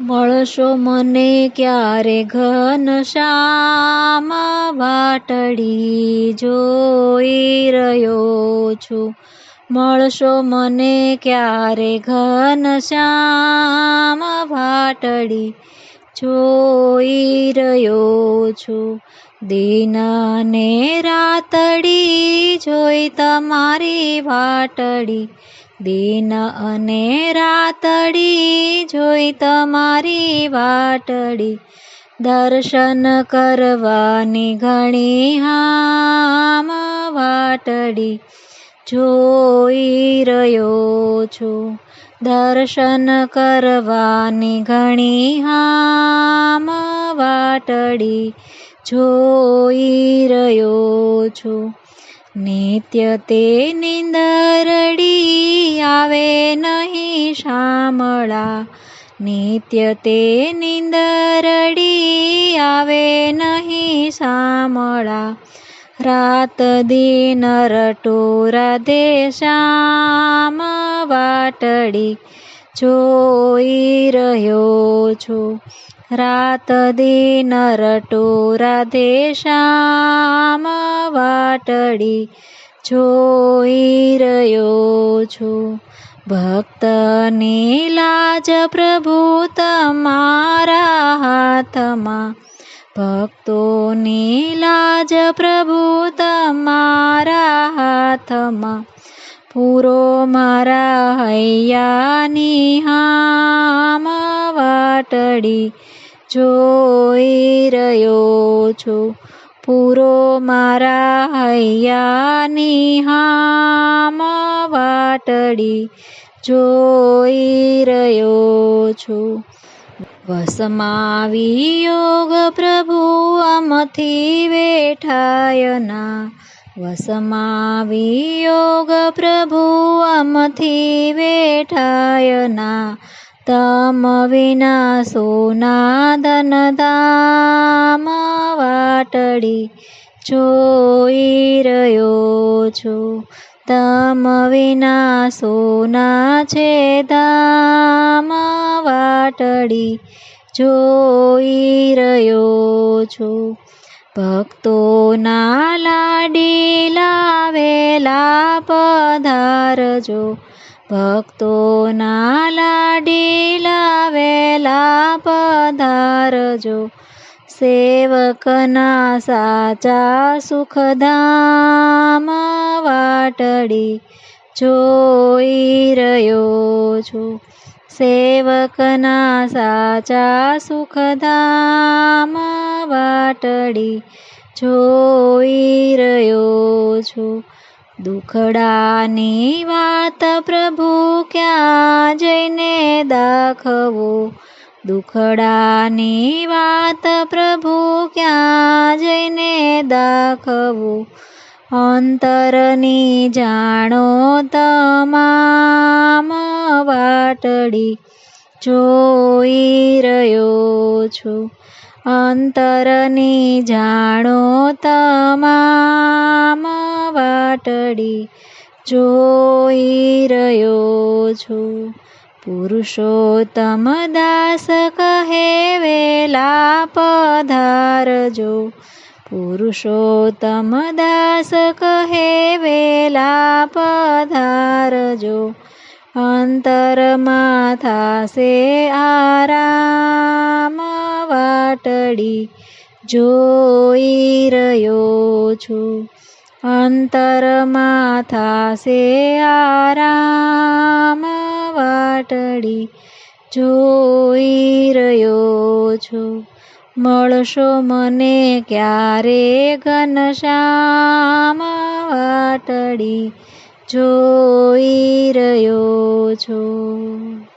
મળશો મને ક્યારે ઘન શ્યામ? વાટડી જોઈ રહ્યો છું. મળશો મને ક્યારે ઘન શ્યામ? વાટડી જોઈ રહ્યો છું. દિન ને રાતડી જોઈ તમારી વાટડી દિન અને રાતડી જોઈ તમારી વાટડી. દર્શન કરવાની ઘણી હામ વાટડી. જોઈ રહ્યો છું. દર્શન કરવાની ઘણી હામ વાટડી. જોઈ રહ્યો છું. નિત્ય તે નિંદરડી આવે નહીં શામળા. નિત્ય તે નિંદરડી આવે નહીં શામળા. રાત દિન રટોરા દે શ્યામ વાટડી. જોઈ રહ્યો છું. રાત દિન રટોરા રાધે શ્યામ, વાટડી જોઈ રહ્યો છું. ભક્તની લાજ પ્રભુ તમારા હાથમાં. ભક્તોની લાજ પ્રભુ તમારા હાથમાં. પૂરો મારા હૈયાની હામ, વાટડી જોઈ રહ્યો છું. પૂરો મારા હૈયાની હામ વાટડી જોઈ રહ્યો છું. વસમાવી યોગ પ્રભુ અમથી વેઠાયના વસમાવી યોગ પ્રભુ અમથી વેઠાયના તમ વિના સોના ધન ધામ વાટડી જોઈ રહ્યો છું તમ વિના સોના છે ધામ વાટડી જોઈ રહ્યો છું ભક્તોના લાડી લાવેલા પધારજો ભક્તોના લાડીલા વેલા પધારજો. સેવકના સાચા સુખધામ વાટડી જોઈ રહ્યો છું. સેવકના સાચા સુખધામ વાટડી જોઈ રહ્યો છું. દુખડાની વાત પ્રભુ ક્યાં જઈને દાખવો? દુખડાની વાત પ્રભુ ક્યાં જઈને દાખવું? અંતરની જાણો તમામ વાટડી જોઈ રહ્યો છું. અંતરની જાણો તમામ વાટડી જોઈ રહ્યો છું. પુરુષોત્તમ દાસ કહે વેલા પધારજો. પુરુષોત્તમ દાસ કહે વેલા પધારજો. અંતરમાં થાશે આરામ વાટડી જોઈ રહ્યો છું. અંતરમાં થાશે આરામ વાટડી જોઈ રહ્યો છું મળશો મને ક્યારે ઘનશ્યામ વાટડી જોઈ રહ્યો છું